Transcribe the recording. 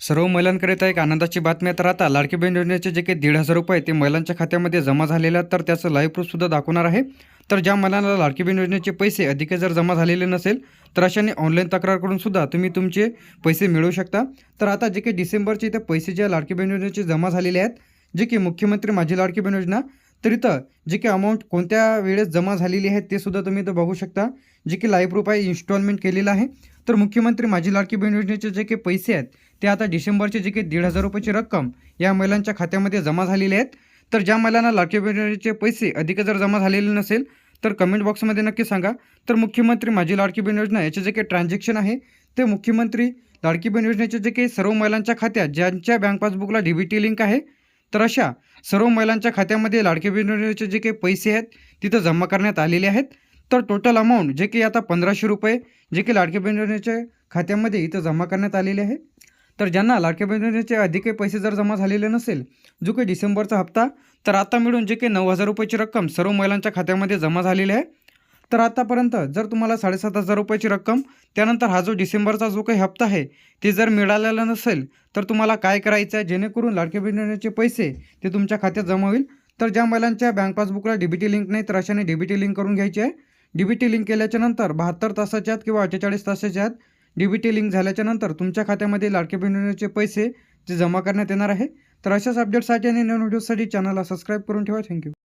सर्व महिलांकरिता एक आनंदाची बातमी तर आता लाडकी बहीण योजनेचे जे काही दीड हजार रुपये ते महिलांच्या खात्यामध्ये जमा झालेले आहेत तर त्याचं लाईव्ह प्रूफसुद्धा दाखवणार आहे. तर ज्या महिलांना लाडकी बहीण योजनेचे पैसे अधिक जर जमा झालेले नसेल तर अशाने ऑनलाईन तक्रार करून सुद्धा तुम्ही तुमचे पैसे मिळवू शकता. तर आता जे काही डिसेंबरचे इथे पैसे जे लाडकी बहीण योजनेचे जमा झालेले आहेत जे की मुख्यमंत्री माझी लाडकी बहीण योजना तर इथं जे काही अमाऊंट कोणत्या वेळेस जमा झालेली आहे ते सुद्धा तुम्ही इथं बघू शकता. जे की लाईव्ह प्रूफ आहे इन्स्टॉलमेंट केलेलं आहे. तर मुख्यमंत्री माझी लाडकी बहीण योजनेचे जे काही पैसे आहेत ते आता डिसेंबरचे जे काही दीड हजार रुपयाची रक्कम या महिलांच्या खात्यामध्ये जमा झालेली आहेत. तर ज्या महिलांना लाडकी बहीण पैसे अधिक जर जमा झालेले नसेल तर कमेंट बॉक्समध्ये नक्की सांगा. तर मुख्यमंत्री माझी लाडकी बहीण योजना याचे जे काही ट्रान्झॅक्शन आहे ते मुख्यमंत्री लाडकी बहीण योजनेचे जे काही सर्व महिलांच्या खात्यात ज्यांच्या बँक पासबुकला डी बी टी लिंक आहे तर अशा सर्व महिलांच्या खात्यामध्ये लाडकी बहीण योजनेचे जे काही पैसे आहेत तिथं जमा करण्यात आलेले आहेत. तर टोटल अमाऊंट जे की आता पंधराशे रुपये जे की लाडकी बहीण योजनेच्या खात्यामध्ये इथं जमा करण्यात आलेले आहे. तर ज्यांना लाडक्या बहिणीचे योजनेचे अधिक काही पैसे जर जमा झालेले नसेल जो काही डिसेंबरचा हप्ता तर आता मिळून जे काही नऊ हजार रुपयाची रक्कम सर्व महिलांच्या खात्यामध्ये जमा झालेली आहे. तर आतापर्यंत जर तुम्हाला साडेसात हजार रुपयाची रक्कम त्यानंतर हा जो डिसेंबरचा जो काही हप्ता आहे ते जर मिळालेला नसेल तर तुम्हाला काय करायचं आहे? जेणेकरून लाडक्या बहिणीचे पैसे ते तुमच्या खात्यात जमा होईल. तर ज्या महिलांच्या बँक पासबुकला डी बी टी लिंक नाही तर अशाने डी बी टी लिंक करून घ्यायची आहे. डी बी टी लिंक केल्याच्यानंतर बहात्तर तासाच्या आत किंवा अठ्ठेचाळीस तासाच्या आत डी बी टी लिंक झाल्याच्यानंतर तुमच्या खात्यामध्ये लाडके बहिणीचे पैसे जे जमा करण्यात येणार आहे. तर अशाच अपडेटसाठी आणि नवीन व्हिडिओसाठी चॅनलला सबस्क्राईब करून ठेवा. थँक्यू